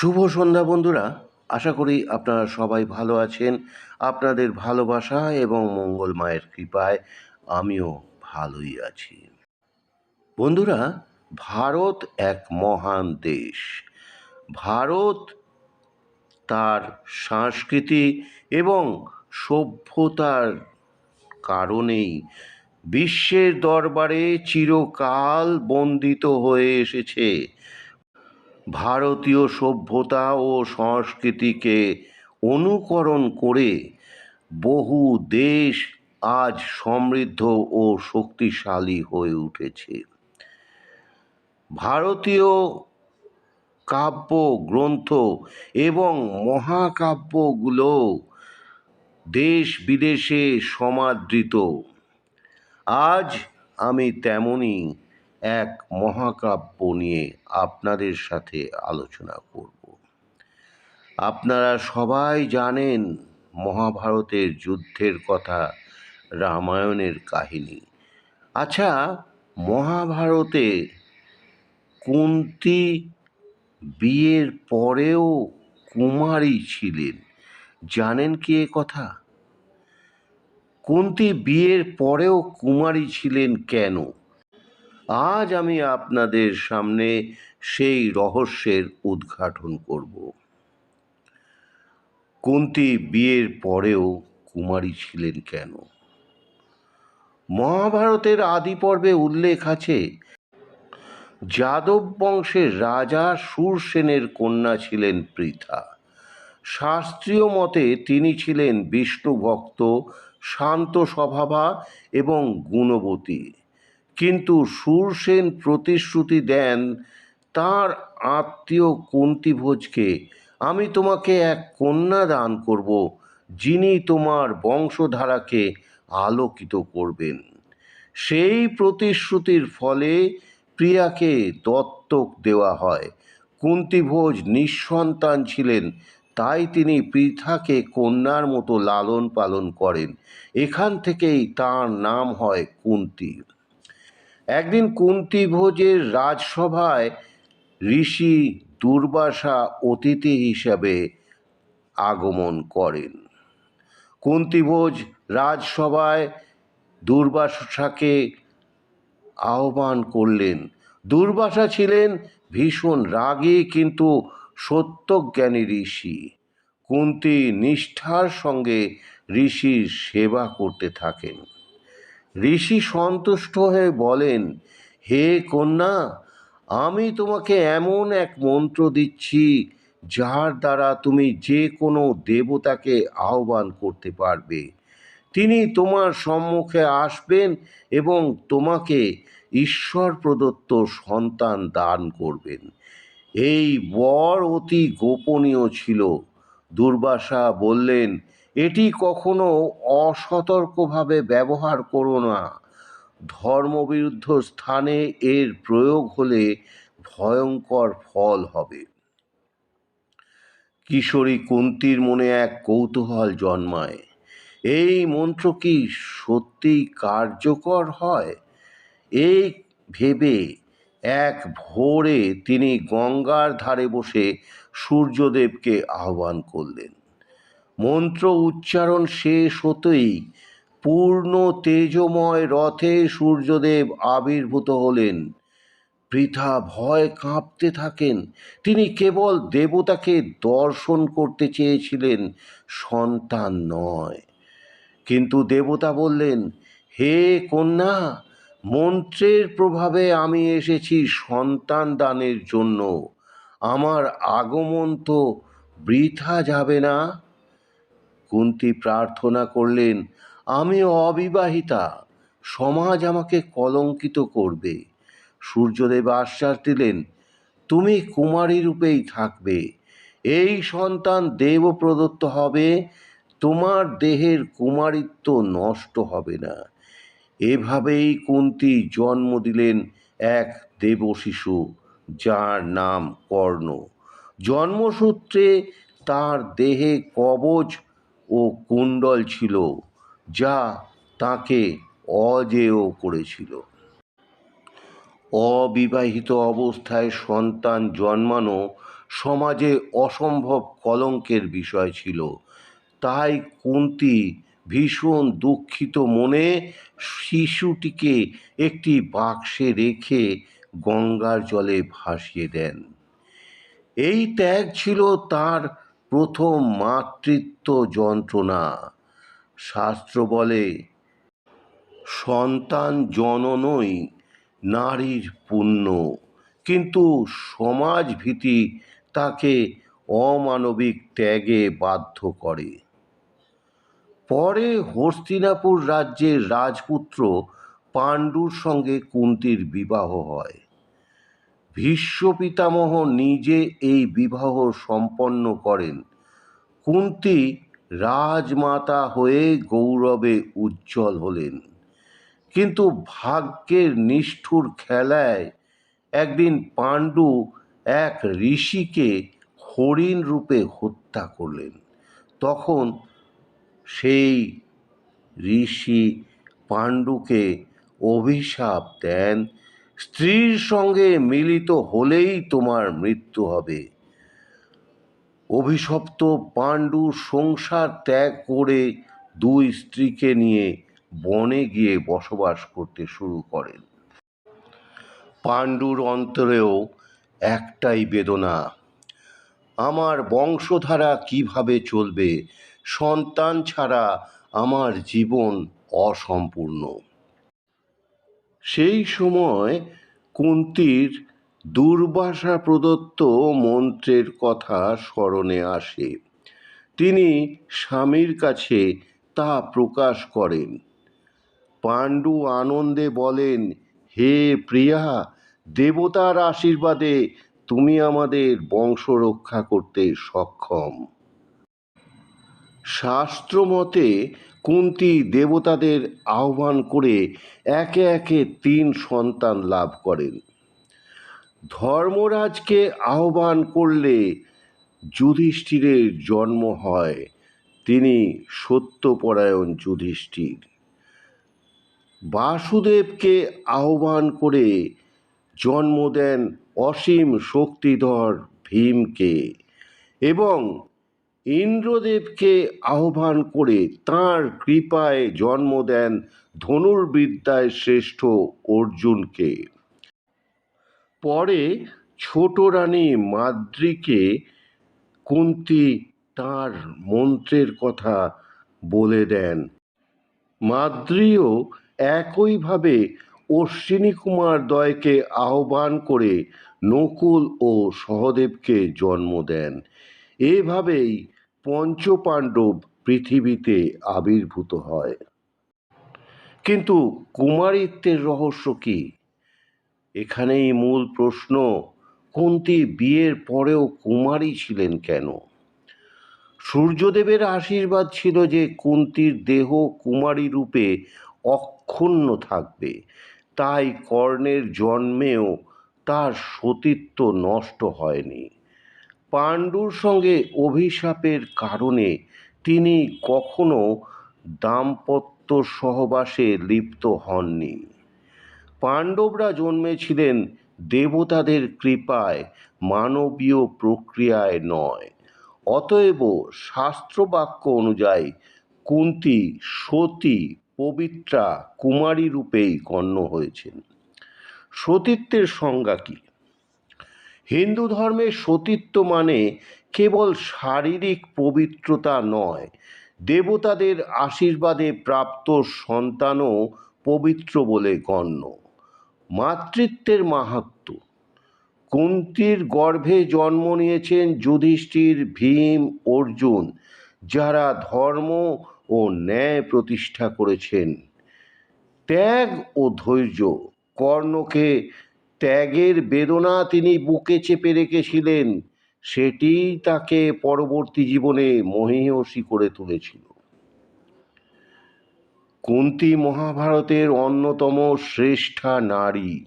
শুভ সন্ধ্যা বন্ধুরা। আশা করি আপনারা সবাই ভালো আছেন। আপনাদের ভালোবাসা এবং মঙ্গল মায়ের কৃপায় আমিও ভালোই আছি। বন্ধুরা, ভারত এক মহান দেশ। ভারত তার সংস্কৃতি এবং সভ্যতার কারণেই বিশ্বের দরবারে চিরকাল বন্দিত হয়ে এসেছে। ভারতীয় সভ্যতা ও সংস্কৃতিকে অনুকরণ করে বহু দেশ আজ সমৃদ্ধ ও শক্তিশালী হয়ে উঠেছে। ভারতীয় কাব্য গ্রন্থ এবং মহাকাব্যগুলো দেশ বিদেশে সমাদৃত। আজ আমি তেমনই এক মহাকাব্য নিয়ে আপনাদের সাথে আলোচনা করব। আপনারা সবাই জানেন মহাভারতের যুদ্ধের কথা, রামায়ণের কাহিনী। আচ্ছা মহাভারতে কুন্তি বিয়ের পরেও কুমারী ছিলেন, জানেন কি এ কথা? কুন্তি বিয়ের পরেও কুমারী ছিলেন কেন? আজ আমি আপনাদের সামনে সেই রহস্যের উদ্ঘাটন করব। কুন্তি বিয়ের পরেও কুমারী ছিলেন কেন? মহাভারতের আদি পর্বে উল্লেখ আছে, যাদব বংশের রাজা সুরসেনের কন্যা ছিলেন পৃথা। শাস্ত্রীয় মতে তিনি ছিলেন বিষ্ণু ভক্ত শান্ত স্বভাবা এবং গুণবতী। কিন্তু সুরসেন প্রতিশ্রুতি দেন তার আত্মীয় কুন্তিভোজকে, আমি তোমাকে এক কন্যা দান করব, যিনি তোমার বংশধারাকে আলোকিত করবেন। সেই প্রতিশ্রুতির ফলে প্রিয়াকে দত্তক দেওয়া হয়। কুন্তিভোজ নিঃসন্তান ছিলেন, তাই তিনি পৃথাকে কন্যার মতো লালন পালন করেন। এখান থেকেই তার নাম হয় কুন্তি। একদিন কুন্তি ভোজের রাজসভায় ঋষি দুর্বাসা অতিথি হিসাবে আগমন করেন। কুন্তিভোজ রাজসভায় দুর্বাসাকে আহ্বান করলেন। দুর্বাসা ছিলেন ভীষণ রাগী কিন্তু সত্যজ্ঞানী ঋষি। কুন্তি নিষ্ঠার সঙ্গে ঋষির সেবা করতে থাকেন। ঋষি সন্তুষ্ট হয়ে বলেন, হে কন্যা, আমি তোমাকে এমন এক মন্ত্র দিচ্ছি, যার দ্বারা তুমি যে কোনো দেবতাকে আহ্বান করতে পারবে। তিনি তোমার সম্মুখে আসবেন এবং তোমাকে ঈশ্বর প্রদত্ত সন্তান দান করবেন। এই বর অতি গোপনীয় ছিল। দুর্বাসা বললেন এটি কখনো অসতর্কভাবে ব্যবহার করো না। ধর্মবিরুদ্ধ স্থানে এর প্রয়োগ হলে ভয়ঙ্কর ফল হবে। কিশোরী কুন্তির মনে এক কৌতূহল জন্মায়। এই মন্ত্র কি সত্যিই কার্যকর হয়? এই ভেবে এক ভোরে তিনি গঙ্গার ধারে বসে সূর্যদেবকে আহ্বান করলেন। মন্ত্র উচ্চারণ শেষ হতেই পূর্ণ তেজময় রথে সূর্যদেব আবির্ভূত হলেন। পৃথা ভয় কাঁপতে থাকেন। তিনি কেবল দেবতাকে দর্শন করতে চেয়েছিলেন, সন্তান নয়। কিন্তু দেবতা বললেন, হে কন্যা, মন্ত্রের প্রভাবে আমি এসেছি সন্তান দানের জন্য। আমার আগমন তো বৃথা যাবে না। কুন্তি প্রার্থনা করলেন, আমি অবিবাহিতা, সমাজ আমাকে কলঙ্কিত করবে। সূর্যদেব আশ্বাস দিলেন, তুমি কুমারী রূপেই থাকবে, এই সন্তান দেব প্রদত্ত হবে, তোমার দেহের কুমারিত্ব নষ্ট হবে না। এভাবেই কুন্তি জন্ম দিলেন এক দেব শিশু যার নাম কর্ণ। জন্মসূত্রে তার দেহে কবচ ও কুণ্ডল ছিল, যা তাকে অজেয় করেছিল। অবিবাহিত অবস্থায় সন্তান জন্মানো সমাজে অসম্ভব কলঙ্কের বিষয় ছিল। তাই কুন্তি ভীষণ দুঃখিত মনে শিশুটিকে একটি বাক্সে রেখে গঙ্গার জলে ভাসিয়ে দেন। এই ত্যাগ ছিল তার প্রথম মাতৃত্ব যন্ত্রণা। শাস্ত্র বলে, সন্তান জননই নারীর পুণ্য। কিন্তু সমাজ ভীতি তাকে অমানবিক ত্যাগে বাধ্য করে। পরে হস্তিনাপুর রাজ্যের রাজপুত্র পাণ্ডুর সঙ্গে কুন্তির বিবাহ হয়। ভীষ্ম পিতামহ নিজে এই বিবাহ সম্পন্ন করেন। কুন্তি রাজমাতা হয়ে গৌরবে উজ্জ্বল হলেন। কিন্তু ভাগ্যের নিষ্ঠুর খেলায় একদিন পাণ্ডু এক ঋষিকে হরিণ রূপে হত্যা করলেন। তখন সেই ঋষি পাণ্ডুকে অভিশাপ দেন স্ত্রীর সঙ্গে মিলিত হলেই তোমার মৃত্যু হবে। অভিশপ্ত পাণ্ডু সংসার ত্যাগ করে দুই স্ত্রীকে নিয়ে বনে গিয়ে বসবাস করতে শুরু করেন। পাণ্ডুর অন্তরেও একটাই বেদনা, আমার বংশধারা কীভাবে চলবে? সন্তান ছাড়া আমার জীবন অসম্পূর্ণ। সেই সময় কুন্তির দুর্বাসা প্রদত্ত মন্ত্রের কথা স্মরণে আসে। তিনি স্বামীর কাছে তা প্রকাশ করেন। পাণ্ডু আনন্দে বলেন, হে প্রিয়া, দেবতার আশীর্বাদে তুমি আমাদের বংশ রক্ষা করতে সক্ষম। শাস্ত্রমতে কুন্তি দেবতাদের আহ্বান করে একে একে তিন সন্তান লাভ করেন? ধর্মরাজকে আহ্বান করলে যুধিষ্ঠিরের জন্ম হয়। তিনি সত্যপরায়ণ যুধিষ্ঠির। বাসুদেবকে আহ্বান করে জন্ম দেন অসীম শক্তিধর ভীমকে এবং ইন্দ্রদেবকে আহ্বান করে তাঁর কৃপায় জন্ম দেন ধনুর্বিদ্যায় শ্রেষ্ঠ অর্জুনকে। পরে ছোট রানী মাদ্রিকে কুন্তি তার মন্ত্রের কথা বলে দেন। মাদ্রিও একইভাবে অশ্বিনী কুমার দ্বয়কে আহ্বান করে নকুল ও সহদেবকে জন্ম দেন। এভাবেই পঞ্চপাণ্ডব পৃথিবীতে আবির্ভূত হয়। কিন্তু কুমারিত্বের রহস্য কি? এখানেই মূল প্রশ্ন, কুন্তি বিয়ের পরেও কুমারী ছিলেন কেন? সূর্যদেবের আশীর্বাদ ছিল যে কুন্তির দেহ কুমারী রূপে অক্ষুণ্ণ থাকবে। তাই কর্ণের জন্মেও তার সতীত্ব নষ্ট হয়নি। পাণ্ডুর সঙ্গে অভিশাপের কারণে তিনি কখনো দাম্পত্য সহবাসে লিপ্ত হননি। পাণ্ডবরা জন্মেছিলেন দেবতাদের কৃপায়, মানবীয় প্রক্রিয়ায় নয়। অতএব শাস্ত্রবাক্য অনুযায়ী কুন্তি সতী পবিত্রা কুমারী রূপেই গণ্য হয়েছেন। সতীত্বের সংজ্ঞা কী? হিন্দু ধর্মে সতীত্ব মানে কেবল শারীরিক পবিত্রতা নয়। দেবতাদের আশীর্বাদে প্রাপ্ত সন্তানও পবিত্র বলে গণ্য। মাতৃত্বের মাহাত্ম্য কুন্তির গর্ভে জন্ম নিয়েছেন যুধিষ্ঠির ভীম অর্জুন, যারা ধর্ম ও ন্যায় প্রতিষ্ঠা করেছেন। ত্যাগ ও ধৈর্য কর্ণকে ত্যাগের বেদনা তিনি বুকে চেপে রেখেছিলেন, সেটি তাকে পরবর্তী জীবনে মহিয়সী করে তুলেছিল। কুন্তি মহাভারতের অন্যতম শ্রেষ্ঠা নারী।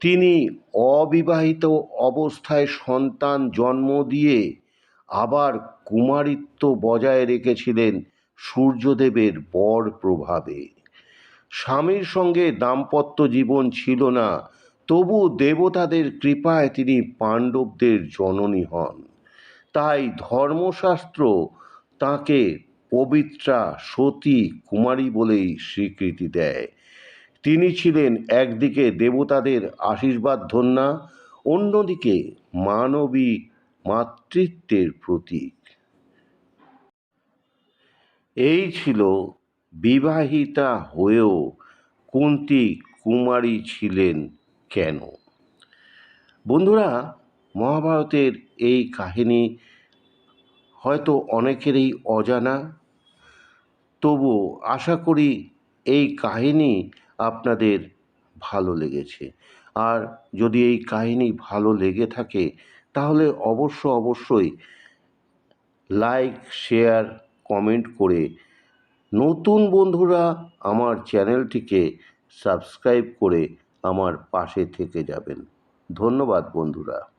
তিনি অবিবাহিত অবস্থায় সন্তান জন্ম দিয়ে আবার কুমারিত্ব বজায় রেখেছিলেন সূর্যদেবের বর প্রভাবে। স্বামীর সঙ্গে দাম্পত্য জীবন ছিল না তবু দেবতাদের কৃপায় তিনি পাণ্ডবদের জননী হন। তাই ধর্মশাস্ত্র তাকে পবিত্রা সতী কুমারী বলেই স্বীকৃতি দেয়। তিনি ছিলেন একদিকে দেবতাদের আশীর্বাদ ধন্যা, অন্যদিকে মানবী মাতৃত্বের প্রতীক। এই ছিল বিবাহিতা হয়েও কুন্তি কুমারী ছিলেন কেন? বন্ধুরা, মহাভারতের এই কাহিনী হয়তো অনেকেরই অজানা। তবু আশা করি এই কাহিনী আপনাদের ভালো লেগেছে। আর যদি এই কাহিনী ভালো লেগে থাকে, তাহলে অবশ্য অবশ্যই লাইক, শেয়ার, কমেন্ট করে নতুন বন্ধুরা আমার চ্যানেলটিকে সাবস্ক্রাইব করে আমার পাশে থেকে যাবেন। ধন্যবাদ বন্ধুরা।